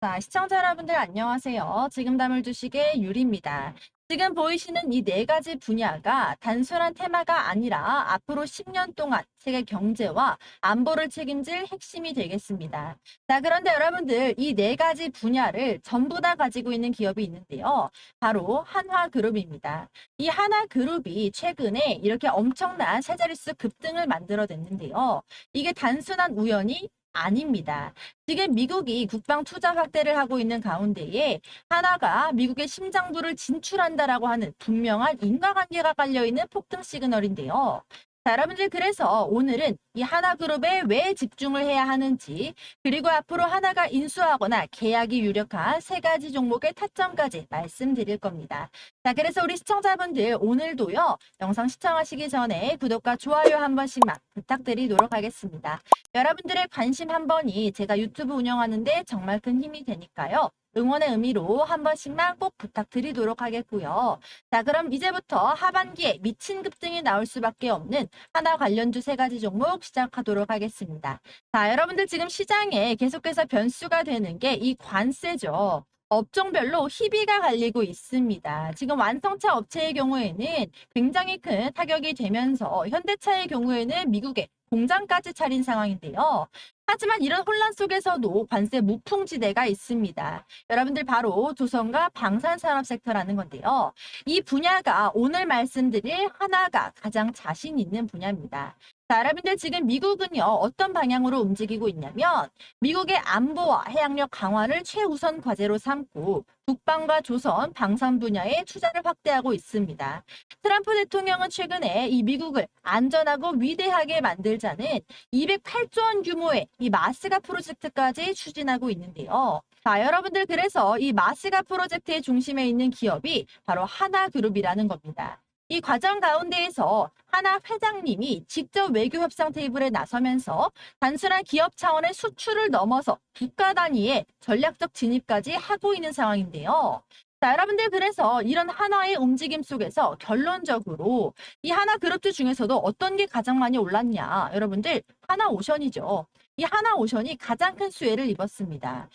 자, 시청자 여러분들 안녕하세요. 지금 담을 주식의 유리입니다. 지금 보이시는 이 네 가지 분야가 단순한 테마가 아니라 앞으로 10년 동안 세계 경제와 안보를 책임질 핵심이 되겠습니다. 자, 그런데 여러분들 이 네 가지 분야를 전부 다 가지고 있는 기업이 있는데요. 바로 한화그룹입니다. 이 한화그룹이 최근에 이렇게 엄청난 세 자릿수 급등을 만들어냈는데요. 이게 단순한 우연이 아닙니다. 지금 미국이 국방 투자 확대를 하고 있는 가운데에 하나가 미국의 심장부를 진출한다라고 하는 분명한 인과관계가 깔려 있는 폭등 시그널인데요. 자, 여러분들 그래서 오늘은 이 하나그룹에 왜 집중을 해야 하는지 그리고 앞으로 하나가 인수하거나 계약이 유력한 세 가지 종목의 타점까지 말씀드릴 겁니다. 자, 그래서 우리 시청자분들 오늘도요 영상 시청하시기 전에 구독과 좋아요 한 번씩만 부탁드리도록 하겠습니다. 여러분들의 관심 한 번이 제가 유튜브 운영하는데 정말 큰 힘이 되니까요. 응원의 의미로 한 번씩만 꼭 부탁드리도록 하겠고요. 자, 그럼 이제부터 하반기에 미친 급등이 나올 수밖에 없는 하나 관련주 세 가지 종목 시작하도록 하겠습니다. 자, 여러분들 지금 시장에 계속해서 변수가 되는 게 이 관세죠. 업종별로 희비가 갈리고 있습니다. 지금 완성차 업체의 경우에는 굉장히 큰 타격이 되면서 현대차의 경우에는 미국에 공장까지 차린 상황인데요. 하지만 이런 혼란 속에서도 관세 무풍지대가 있습니다. 여러분들 바로 조선과 방산산업 섹터라는 건데요. 이 분야가 오늘 말씀드릴 하나가 가장 자신 있는 분야입니다. 자, 여러분들 지금 미국은요, 어떤 방향으로 움직이고 있냐면, 미국의 안보와 해양력 강화를 최우선 과제로 삼고, 국방과 조선, 방산 분야에 투자를 확대하고 있습니다. 트럼프 대통령은 최근에 이 미국을 안전하고 위대하게 만들자는 208조 원 규모의 이 마스가 프로젝트까지 추진하고 있는데요. 자, 여러분들 그래서 이 마스가 프로젝트의 중심에 있는 기업이 바로 하나그룹이라는 겁니다. 이 과정 가운데에서 하나 회장님이 직접 외교 협상 테이블에 나서면서 단순한 기업 차원의 수출을 넘어서 국가 단위의 전략적 진입까지 하고 있는 상황인데요. 자, 여러분들 그래서 이런 하나의 움직임 속에서 결론적으로 이 하나 그룹주 중에서도 어떤 게 가장 많이 올랐냐? 여러분들 하나 오션이죠. 이 하나 오션이 가장 큰 수혜를 입었습니다.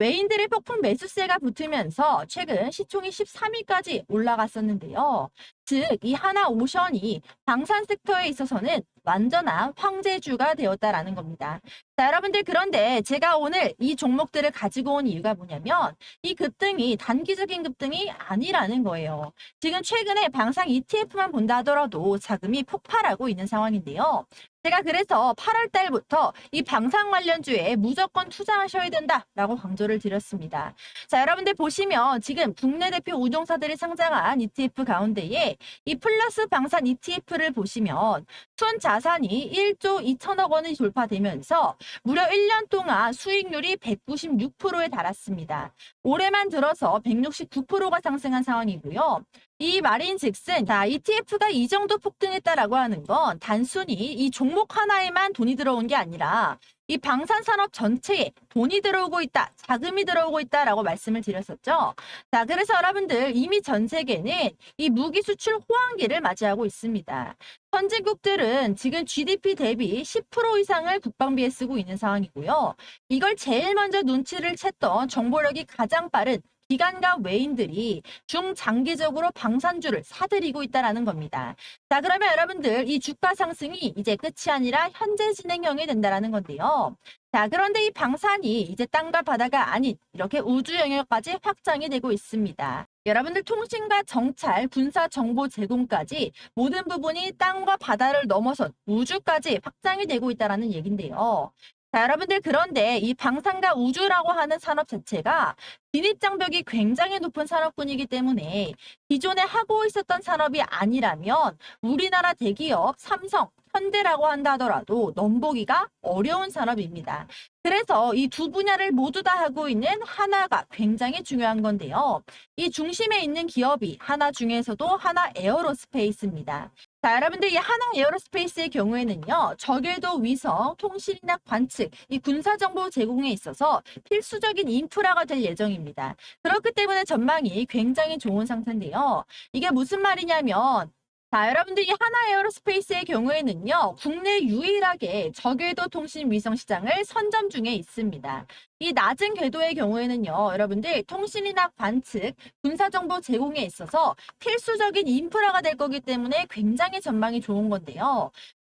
외인들의 폭풍 매수세가 붙으면서 최근 시총이 13위까지 올라갔었는데요. 즉, 이 하나 오션이 방산 섹터에 있어서는 완전한 황제주가 되었다라는 겁니다. 자, 여러분들 그런데 제가 오늘 이 종목들을 가지고 온 이유가 뭐냐면 이 급등이 단기적인 급등이 아니라는 거예요. 지금 최근에 방산 ETF만 본다 하더라도 자금이 폭발하고 있는 상황인데요. 제가 그래서 8월 달부터 이 방산 관련주에 무조건 투자하셔야 된다라고 강조를 드렸습니다. 자, 여러분들 보시면 지금 국내 대표 우종사들이 상장한 ETF 가운데에 이 플러스 방산 ETF를 보시면 순자 산이 1조 2천억 원이 돌파되면서 무려 1년 동안 수익률이 196%에 달았습니다. 올해만 들어서 169%가 상승한 상황이고요. 이 말인 즉슨 자, ETF가 이 정도 폭등했다라고 하는 건 단순히 이 종목 하나에만 돈이 들어온 게 아니라 이 방산 산업 전체에 돈이 들어오고 있다, 자금이 들어오고 있다라고 말씀을 드렸었죠. 자, 그래서 여러분들 이미 전 세계는 이 무기 수출 호황기를 맞이하고 있습니다. 선진국들은 지금 GDP 대비 10% 이상을 국방비에 쓰고 있는 상황이고요. 이걸 제일 먼저 눈치를 챘던 정보력이 가장 빠른 기관과 외인들이 중장기적으로 방산주를 사들이고 있다라는 겁니다. 자, 그러면 여러분들 이 주가 상승이 이제 끝이 아니라 현재 진행형이 된다라는 건데요. 자, 그런데 이 방산이 이제 땅과 바다가 아닌 이렇게 우주 영역까지 확장이 되고 있습니다. 여러분들 통신과 정찰, 군사 정보 제공까지 모든 부분이 땅과 바다를 넘어선 우주까지 확장이 되고 있다라는 얘긴데요. 자, 여러분들 그런데 이 방산과 우주라고 하는 산업 자체가 진입장벽이 굉장히 높은 산업군이기 때문에 기존에 하고 있었던 산업이 아니라면 우리나라 대기업 삼성, 현대라고 한다 하더라도 넘보기가 어려운 산업입니다. 그래서 이 두 분야를 모두 다 하고 있는 하나가 굉장히 중요한 건데요. 이 중심에 있는 기업이 하나 중에서도 하나 에어로스페이스입니다. 자, 여러분들 이 하나 에어로스페이스의 경우에는요, 저궤도 위성, 통신이나 관측, 이 군사 정보 제공에 있어서 필수적인 인프라가 될 예정입니다. 그렇기 때문에 전망이 굉장히 좋은 상태인데요. 이게 무슨 말이냐면 자, 여러분들 이 하나 에어로스페이스의 경우에는요, 국내 유일하게 저궤도 통신 위성 시장을 선점 중에 있습니다. 이 낮은 궤도의 경우에는요, 여러분들 통신이나 관측, 군사정보 제공에 있어서 필수적인 인프라가 될 거기 때문에 굉장히 전망이 좋은 건데요.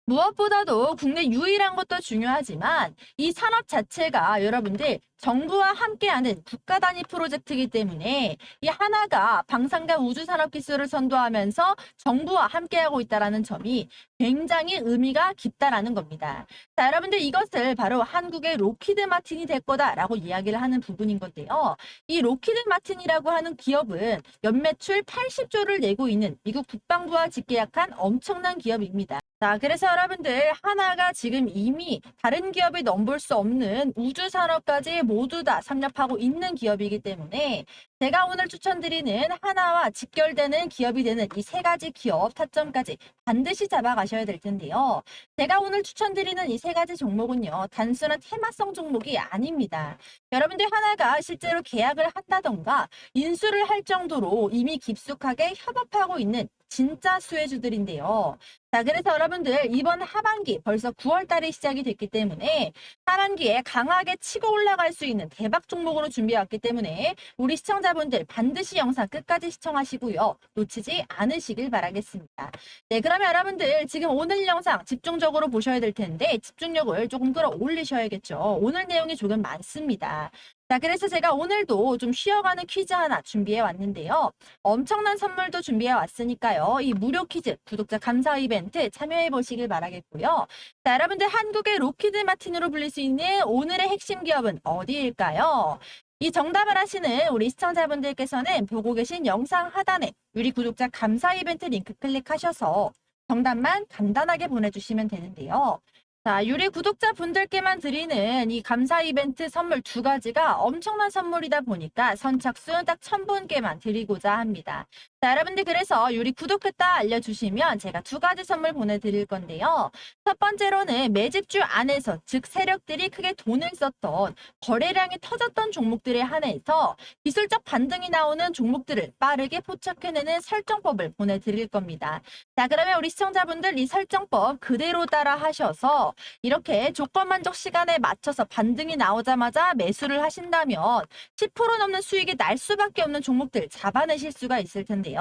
무엇보다도 국내 유일한 것도 중요하지만 이 산업 자체가 여러분들 정부와 함께하는 국가 단위 프로젝트이기 때문에 이 하나가 방산과 우주 산업 기술을 선도하면서 정부와 함께하고 있다라는 점이 굉장히 의미가 깊다라는 겁니다. 자, 여러분들 이것을 바로 한국의 로키드 마틴이 될 거다라고 이야기를 하는 부분인 건데요. 이 로키드 마틴이라고 하는 기업은 연매출 80조를 내고 있는 미국 국방부와 직계약한 엄청난 기업입니다. 자, 그래서 여러분들 하나가 지금 이미 다른 기업이 넘볼 수 없는 우주 산업까지 모두 다 섭렵하고 있는 기업이기 때문에 제가 오늘 추천드리는 하나와 직결되는 기업이 되는 이 세 가지 기업 타점까지 반드시 잡아가셔야 될 텐데요. 제가 오늘 추천드리는 이 세 가지 종목은요, 단순한 테마성 종목이 아닙니다. 여러분들 하나가 실제로 계약을 한다던가 인수를 할 정도로 이미 깊숙하게 협업하고 있는 진짜 수혜주들인데요. 자, 그래서 여러분들 이번 하반기 벌써 9월 달에 시작이 됐기 때문에 하반기에 강하게 치고 올라갈 수 있는 대박 종목으로 준비해 왔기 때문에 우리 시청자 분들 반드시 영상 끝까지 시청하시고요. 놓치지 않으시길 바라겠습니다. 네, 그러면 여러분들 지금 오늘 영상 집중적으로 보셔야 될 텐데 집중력을 조금 끌어올리셔야겠죠. 오늘 내용이 조금 많습니다. 자, 그래서 제가 오늘도 좀 쉬어가는 퀴즈 하나 준비해 왔는데요. 엄청난 선물도 준비해 왔으니까요. 이 무료 퀴즈 구독자 감사 이벤트 참여해 보시길 바라겠고요. 자, 여러분들 한국의 로키드 마틴으로 불릴 수 있는 오늘의 핵심 기업은 어디일까요? 이 정답을 하시는 우리 시청자분들께서는 보고 계신 영상 하단에 유리 구독자 감사 이벤트 링크 클릭하셔서 정답만 간단하게 보내주시면 되는데요. 자, 유리 구독자분들께만 드리는 이 감사 이벤트 선물 두 가지가 엄청난 선물이다 보니까 선착순 딱 1000분께만 드리고자 합니다. 자, 여러분들 그래서 유리 구독했다 알려주시면 제가 두 가지 선물 보내드릴 건데요. 첫 번째로는 매집주 안에서 즉 세력들이 크게 돈을 썼던 거래량이 터졌던 종목들에 한해서 기술적 반등이 나오는 종목들을 빠르게 포착해내는 설정법을 보내드릴 겁니다. 자, 그러면 우리 시청자분들 이 설정법 그대로 따라 하셔서 이렇게 조건 만족 시간에 맞춰서 반등이 나오자마자 매수를 하신다면 10% 넘는 수익이 날 수밖에 없는 종목들 잡아내실 수가 있을 텐데요.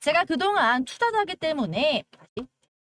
제가 그동안 투자자기 때문에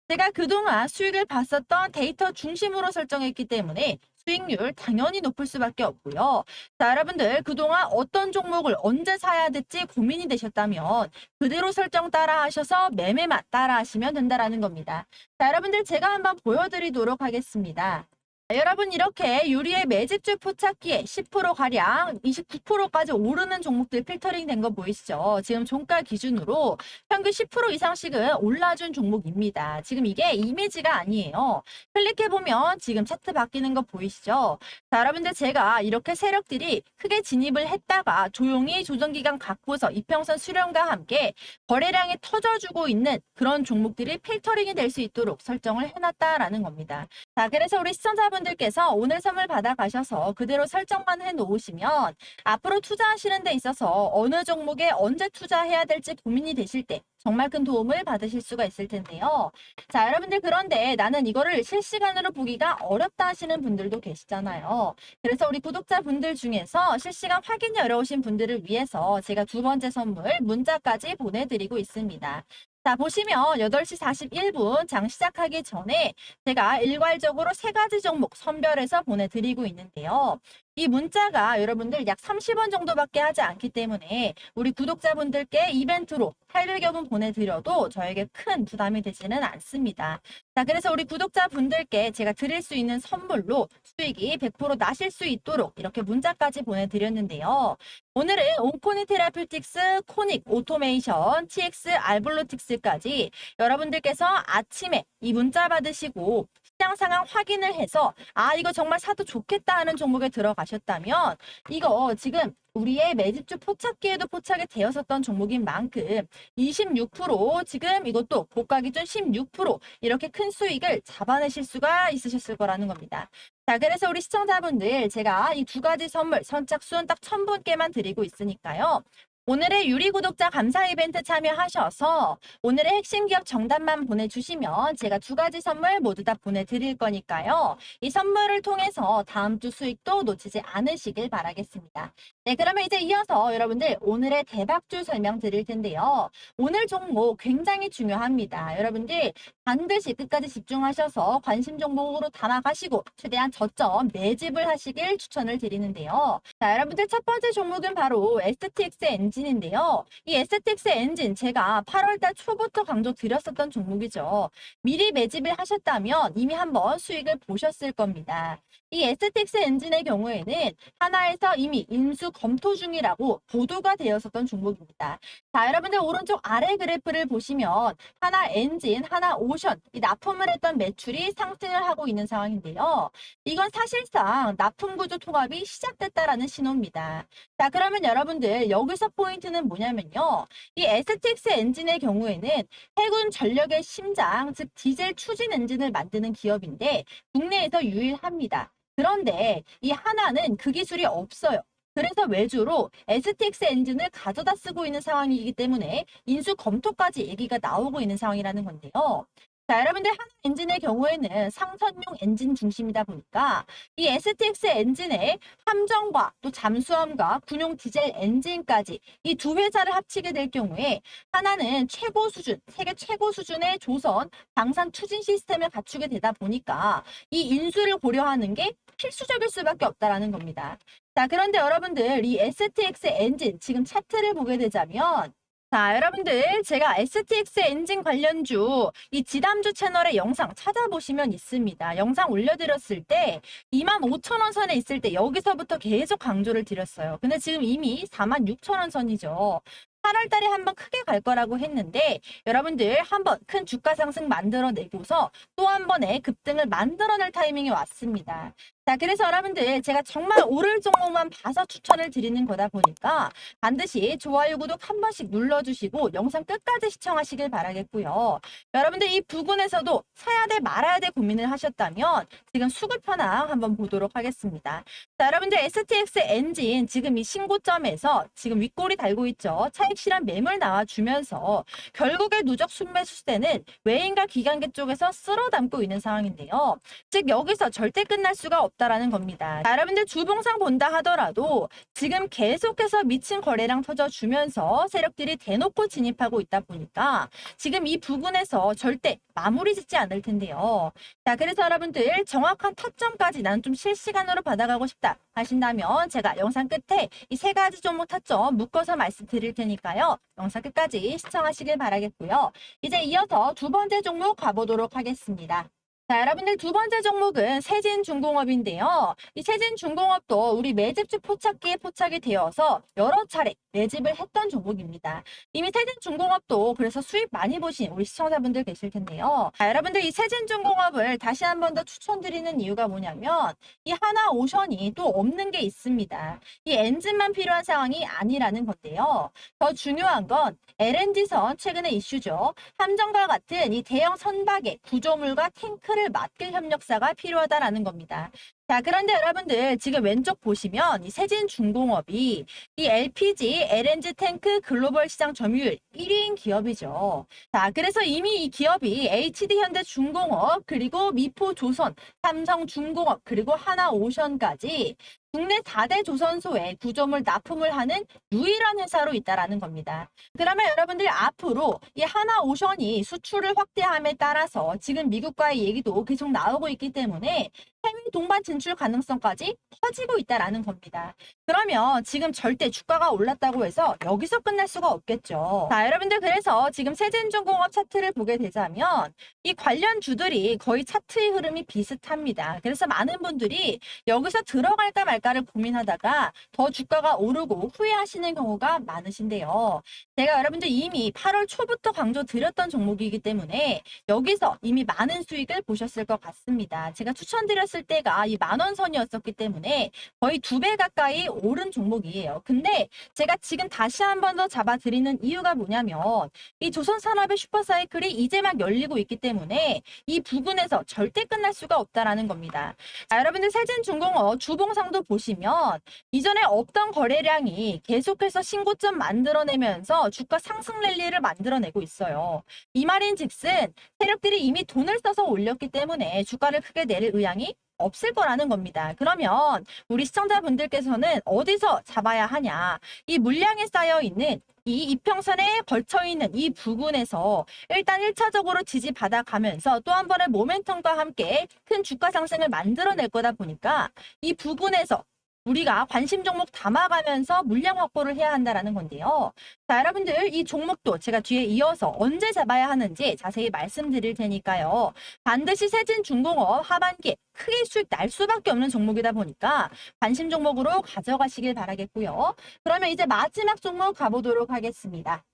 제가 그동안 수익을 봤었던 데이터 중심으로 설정했기 때문에 수익률 당연히 높을 수밖에 없고요. 자, 여러분들 그동안 어떤 종목을 언제 사야 될지 고민이 되셨다면 그대로 설정 따라 하셔서 매매만 따라 하시면 된다라는 겁니다. 자, 여러분들 제가 한번 보여드리도록 하겠습니다. 자, 여러분 이렇게 유리의 매집주 포착기에 10%가량 29%까지 오르는 종목들 필터링 된 거 보이시죠? 지금 종가 기준으로 평균 10% 이상씩은 올라준 종목입니다. 지금 이게 이미지가 아니에요. 클릭해보면 지금 차트 바뀌는 거 보이시죠? 자, 여러분들 제가 이렇게 세력들이 크게 진입을 했다가 조용히 조정기간 갖고서 이평선 수렴과 함께 거래량이 터져주고 있는 그런 종목들이 필터링이 될 수 있도록 설정을 해놨다라는 겁니다. 자, 그래서 우리 시청자분 들께서 오늘 선물 받아가셔서 그대로 설정만 해 놓으시면 앞으로 투자하시는 데 있어서 어느 종목에 언제 투자해야 될지 고민이 되실 때 정말 큰 도움을 받으실 수가 있을 텐데요. 자, 여러분들 그런데 나는 이거를 실시간으로 보기가 어렵다 하시는 분들도 계시잖아요. 그래서 우리 구독자분들 중에서 실시간 확인이 어려우신 분들을 위해서 제가 두 번째 선물 문자까지 보내드리고 있습니다. 자, 보시면 8시 41분 장 시작하기 전에 제가 일괄적으로 세 가지 종목 선별해서 보내드리고 있는데요. 이 문자가 여러분들 약 30원 정도밖에 하지 않기 때문에 우리 구독자분들께 이벤트로 800여분 보내드려도 저에게 큰 부담이 되지는 않습니다. 자, 그래서 우리 구독자분들께 제가 드릴 수 있는 선물로 수익이 100% 나실 수 있도록 이렇게 문자까지 보내드렸는데요. 오늘은 온코니 테라퓨틱스, 코닉 오토메이션, TX 알블로틱스까지 여러분들께서 아침에 이 문자 받으시고 시장 상황 확인을 해서 아 이거 정말 사도 좋겠다 하는 종목에 들어가셨다면 이거 지금 우리의 매집주 포착기에도 포착이 되었었던 종목인 만큼 26% 지금 이것도 고가 기준 16% 이렇게 큰 수익을 잡아내실 수가 있으셨을 거라는 겁니다. 자, 그래서 우리 시청자분들 제가 이 두 가지 선물 선착순 딱 1000분께만 드리고 있으니까요. 오늘의 유리 구독자 감사 이벤트 참여하셔서 오늘의 핵심 기업 정답만 보내주시면 제가 두 가지 선물 모두 다 보내드릴 거니까요. 이 선물을 통해서 다음 주 수익도 놓치지 않으시길 바라겠습니다. 네, 그러면 이제 이어서 여러분들 오늘의 대박주 설명 드릴 텐데요. 오늘 종목 굉장히 중요합니다. 여러분들 반드시 끝까지 집중하셔서 관심 종목으로 담아가시고 최대한 저점 매집을 하시길 추천을 드리는데요. 자, 여러분들 첫 번째 종목은 바로 STX 엔진인데요. 이 STX 엔진 제가 8월달 초부터 강조 드렸었던 종목이죠. 미리 매집을 하셨다면 이미 한번 수익을 보셨을 겁니다. 이 STX 엔진의 경우에는 하나에서 이미 인수 검토 중이라고 보도가 되었었던 종목입니다. 자, 여러분들 오른쪽 아래 그래프를 보시면 하나 엔진, 하나 오션, 이 납품을 했던 매출이 상승을 하고 있는 상황인데요. 이건 사실상 납품 구조 통합이 시작됐다라는 신호입니다. 자, 그러면 여러분들 여기서 포인트는 뭐냐면요. 이 STX 엔진의 경우에는 해군 전력의 심장, 즉 디젤 추진 엔진을 만드는 기업인데 국내에서 유일합니다. 그런데 이 하나는 그 기술이 없어요. 그래서 외주로 STX 엔진을 가져다 쓰고 있는 상황이기 때문에 인수 검토까지 얘기가 나오고 있는 상황이라는 건데요. 자, 여러분들 하나 엔진의 경우에는 상선용 엔진 중심이다 보니까 이 STX 엔진의 함정과 또 잠수함과 군용 디젤 엔진까지 이 두 회사를 합치게 될 경우에 하나는 최고 수준, 세계 최고 수준의 조선 방산 추진 시스템을 갖추게 되다 보니까 이 인수를 고려하는 게 필수적일 수밖에 없다라는 겁니다. 자, 그런데 여러분들 이 STX 엔진 지금 차트를 보게 되자면 자, 여러분들 제가 STX 엔진 관련주 이 지담주 채널의 영상 찾아보시면 있습니다. 영상 올려드렸을 때 25,000원 선에 있을 때 여기서부터 계속 강조를 드렸어요. 근데 지금 이미 46,000원 선이죠. 8월 달에 한번 크게 갈 거라고 했는데 여러분들 한번 큰 주가 상승 만들어내고서 또 한 번의 급등을 만들어낼 타이밍이 왔습니다. 자, 그래서 여러분들 제가 정말 오를 종목만 봐서 추천을 드리는 거다 보니까 반드시 좋아요, 구독 한 번씩 눌러주시고 영상 끝까지 시청하시길 바라겠고요. 여러분들 이 부분에서도 사야 돼 말아야 돼 고민을 하셨다면 지금 수급 현황 한번 보도록 하겠습니다. 자, 여러분들 STX 엔진 지금 이 신고점에서 지금 윗골이 달고 있죠. 차익 실현 매물 나와주면서 결국에 누적 순매수 시대는 외인과 기관계 쪽에서 쓸어 담고 있는 상황인데요. 즉 여기서 절대 끝날 수가 없 다라는 겁니다. 자, 여러분들 주봉상 본다 하더라도 지금 계속해서 미친 거래량 터져주면서 세력들이 대놓고 진입하고 있다 보니까 지금 이 부분에서 절대 마무리 짓지 않을 텐데요. 자, 그래서 여러분들 정확한 타점까지 난 좀 실시간으로 받아가고 싶다 하신다면 제가 영상 끝에 이 세 가지 종목 타점 묶어서 말씀드릴 테니까요. 영상 끝까지 시청하시길 바라겠고요. 이제 이어서 두 번째 종목 가보도록 하겠습니다. 자, 여러분들 두 번째 종목은 세진중공업인데요. 이 세진중공업도 우리 매집주 포착기에 포착이 되어서 여러 차례 매집을 했던 종목입니다. 이미 세진중공업도 그래서 수익 많이 보신 우리 시청자분들 계실 텐데요. 자, 여러분들 이 세진중공업을 다시 한 번 더 추천드리는 이유가 뭐냐면 이 하나 오션이 또 없는 게 있습니다. 이 엔진만 필요한 상황이 아니라는 건데요. 더 중요한 건 LNG선 최근의 이슈죠. 함정과 같은 이 대형 선박의 구조물과 탱크를 맡길 협력사가 필요하다라는 겁니다. 자, 그런데 여러분들 지금 왼쪽 보시면 이 세진중공업이 이 LPG, LNG 탱크 글로벌 시장 점유율 1위인 기업이죠. 자, 그래서 이미 이 기업이 HD 현대 중공업 그리고 미포 조선, 삼성 중공업 그리고 하나 오션까지 국내 4대 조선소에 구조물 납품을 하는 유일한 회사로 있다라는 겁니다. 그러면 여러분들 앞으로 이 하나 오션이 수출을 확대함에 따라서 지금 미국과의 얘기도 계속 나오고 있기 때문에 해외 동반 진출 가능성까지 커지고 있다라는 겁니다. 그러면 지금 절대 주가가 올랐다고 해서 여기서 끝날 수가 없겠죠. 자, 여러분들 그래서 지금 세진중공업 차트를 보게 되자면 이 관련 주들이 거의 차트의 흐름이 비슷합니다. 그래서 많은 분들이 여기서 들어갈까 말까를 고민하다가 더 주가가 오르고 후회하시는 경우가 많으신데요. 제가 여러분들 이미 8월 초부터 강조 드렸던 종목이기 때문에 여기서 이미 많은 수익을 보셨을 것 같습니다. 제가 추천드렸을 때가 이 만원 선이었었기 때문에 거의 두 배 가까이 오른 종목이에요. 근데 제가 지금 다시 한 번 더 잡아드리는 이유가 뭐냐면 이 조선산업의 슈퍼사이클이 이제 막 열리고 있기 때문에 이 부분에서 절대 끝날 수가 없다라는 겁니다. 자, 여러분들 세진중공업 주봉상도 보시면 이전에 없던 거래량이 계속해서 신고점 만들어내면서 주가 상승 랠리를 만들어내고 있어요. 이 말인 즉슨 세력들이 이미 돈을 써서 올렸기 때문에 주가를 크게 내릴 의향이 없을 거라는 겁니다. 그러면 우리 시청자분들께서는 어디서 잡아야 하냐? 이 물량에 쌓여 있는 이 이평선에 걸쳐 있는 이 부근에서 일단 1차적으로 지지받아 가면서 또 한 번의 모멘텀과 함께 큰 주가 상승을 만들어낼 거다 보니까 이 부근에서 우리가 관심 종목 담아가면서 물량 확보를 해야 한다라는 건데요. 자, 여러분들 이 종목도 제가 뒤에 이어서 언제 잡아야 하는지 자세히 말씀드릴 테니까요. 반드시 세진 중공업 하반기 크게 수익 날 수밖에 없는 종목이다 보니까 관심 종목으로 가져가시길 바라겠고요. 그러면 이제 마지막 종목 가보도록 하겠습니다.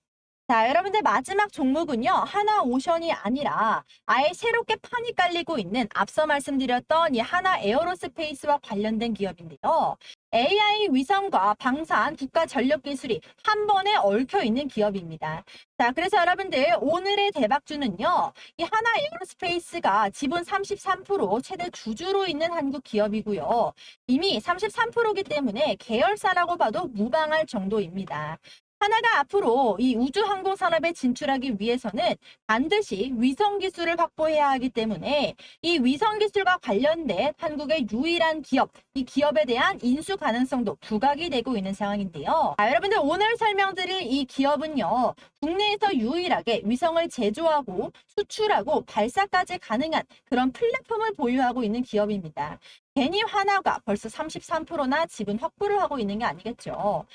자, 여러분들 마지막 종목은요. 하나 오션이 아니라 아예 새롭게 판이 깔리고 있는 앞서 말씀드렸던 이 하나 에어로스페이스와 관련된 기업인데요. AI 위성과 방산 국가 전력 기술이 한 번에 얽혀 있는 기업입니다. 자, 그래서 여러분들 오늘의 대박주는요. 이 하나 에어로스페이스가 지분 33% 최대 주주로 있는 한국 기업이고요. 이미 33%이기 때문에 계열사라고 봐도 무방할 정도입니다. 하나가 앞으로 이 우주 항공 산업에 진출하기 위해서는 반드시 위성 기술을 확보해야 하기 때문에 이 위성 기술과 관련된 한국의 유일한 기업, 이 기업에 대한 인수 가능성도 부각이 되고 있는 상황인데요. 자, 여러분들 오늘 설명드릴 이 기업은요. 국내에서 유일하게 위성을 제조하고 수출하고 발사까지 가능한 그런 플랫폼을 보유하고 있는 기업입니다. 괜히 하나가 벌써 33%나 지분 확보를 하고 있는 게 아니겠죠.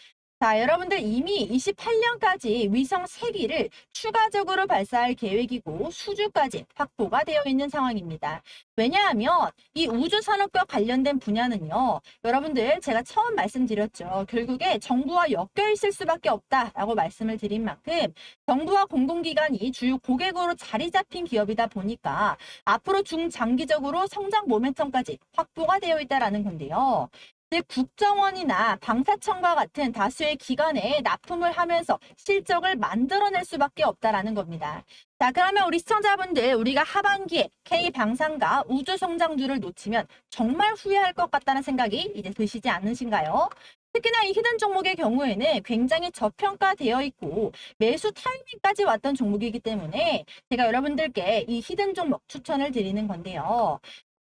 자, 여러분들 이미 28년까지 위성 3기를 추가적으로 발사할 계획이고 수주까지 확보가 되어 있는 상황입니다. 왜냐하면 이 우주 산업과 관련된 분야는요. 여러분들 제가 처음 말씀드렸죠. 결국에 정부와 엮여 있을 수밖에 없다라고 말씀을 드린 만큼 정부와 공공기관이 주요 고객으로 자리 잡힌 기업이다 보니까 앞으로 중장기적으로 성장 모멘텀까지 확보가 되어 있다라는 건데요. 즉 국정원이나 방사청과 같은 다수의 기관에 납품을 하면서 실적을 만들어낼 수밖에 없다라는 겁니다. 자, 그러면 우리 시청자분들 우리가 하반기에 K 방산과 우주 성장률을 놓치면 정말 후회할 것 같다는 생각이 이제 드시지 않으신가요? 특히나 이 히든 종목의 경우에는 굉장히 저평가되어 있고 매수 타이밍까지 왔던 종목이기 때문에 제가 여러분들께 이 히든 종목 추천을 드리는 건데요.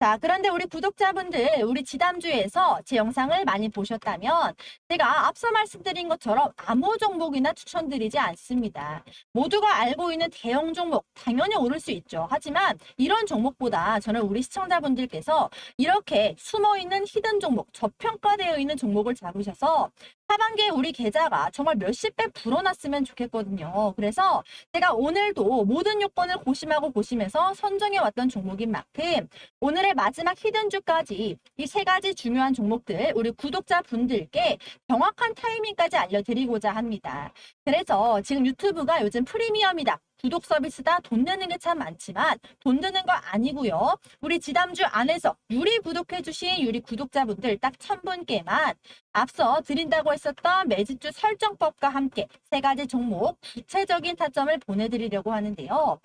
자, 그런데 우리 구독자분들, 우리 지담주에서 제 영상을 많이 보셨다면 제가 앞서 말씀드린 것처럼 아무 종목이나 추천드리지 않습니다. 모두가 알고 있는 대형 종목 당연히 오를 수 있죠. 하지만 이런 종목보다 저는 우리 시청자분들께서 이렇게 숨어있는 히든 종목, 저평가되어 있는 종목을 잡으셔서 하반기에 우리 계좌가 정말 몇십 배 불어났으면 좋겠거든요. 그래서 제가 오늘도 모든 요건을 고심하고 고심해서 선정해 왔던 종목인 만큼 오늘의 마지막 히든주까지 이 세 가지 중요한 종목들 우리 구독자분들께 정확한 타이밍까지 알려드리고자 합니다. 그래서 지금 유튜브가 요즘 프리미엄이다. 구독 서비스다 돈 내는 게 참 많지만 돈 드는 거 아니고요. 우리 지담주 안에서 유리 구독해 주신 유리 구독자분들 딱 1000분께만 앞서 드린다고 했었던 매집주 설정법과 함께 세 가지 종목 구체적인 타점을 보내드리려고 하는데요.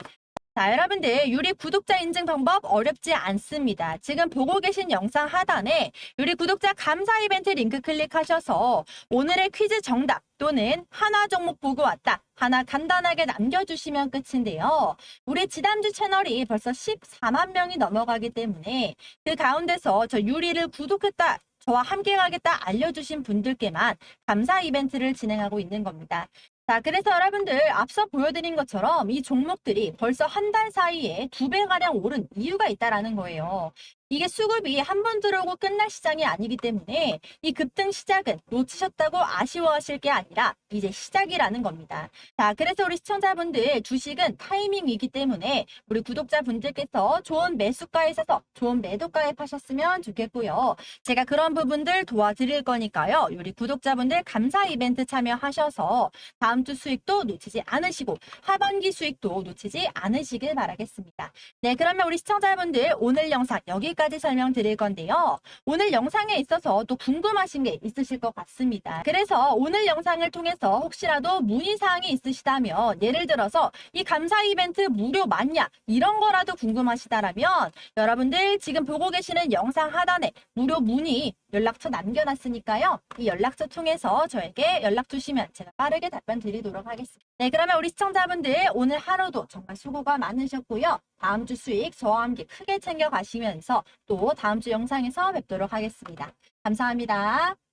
자, 여러분들 유리 구독자 인증 방법 어렵지 않습니다. 지금 보고 계신 영상 하단에 유리 구독자 감사 이벤트 링크 클릭하셔서 오늘의 퀴즈 정답 또는 하나 종목 보고 왔다. 하나 간단하게 남겨주시면 끝인데요. 우리 지담주 채널이 벌써 14만 명이 넘어가기 때문에 그 가운데서 저 유리를 구독했다. 저와 함께 가겠다 알려주신 분들께만 감사 이벤트를 진행하고 있는 겁니다. 자, 그래서 여러분들 앞서 보여드린 것처럼 이 종목들이 벌써 한 달 사이에 두 배가량 오른 이유가 있다라는 거예요. 이게 수급이 한 번 들어오고 끝날 시장이 아니기 때문에 이 급등 시작은 놓치셨다고 아쉬워하실 게 아니라 이제 시작이라는 겁니다. 자, 그래서 우리 시청자분들 주식은 타이밍이기 때문에 우리 구독자분들께서 좋은 매수가에 사서 좋은 매도가에 파셨으면 좋겠고요. 제가 그런 부분들 도와드릴 거니까요. 우리 구독자분들 감사 이벤트 참여하셔서 다음 주 수익도 놓치지 않으시고 하반기 수익도 놓치지 않으시길 바라겠습니다. 네, 그러면 우리 시청자분들 오늘 영상 여기 까지 설명드릴 건데요. 오늘 영상에 있어서 또 궁금하신 게 있으실 것 같습니다. 그래서 오늘 영상을 통해서 혹시라도 문의사항이 있으시다면 예를 들어서 이 감사 이벤트 무료 맞냐 이런 거라도 궁금하시다라면 여러분들 지금 보고 계시는 영상 하단에 무료 문의 연락처 남겨놨으니까요. 이 연락처 통해서 저에게 연락 주시면 제가 빠르게 답변 드리도록 하겠습니다. 네, 그러면 우리 시청자분들 오늘 하루도 정말 수고가 많으셨고요. 다음 주 수익 저와 함께 크게 챙겨 가시면서 또 다음 주 영상에서 뵙도록 하겠습니다. 감사합니다.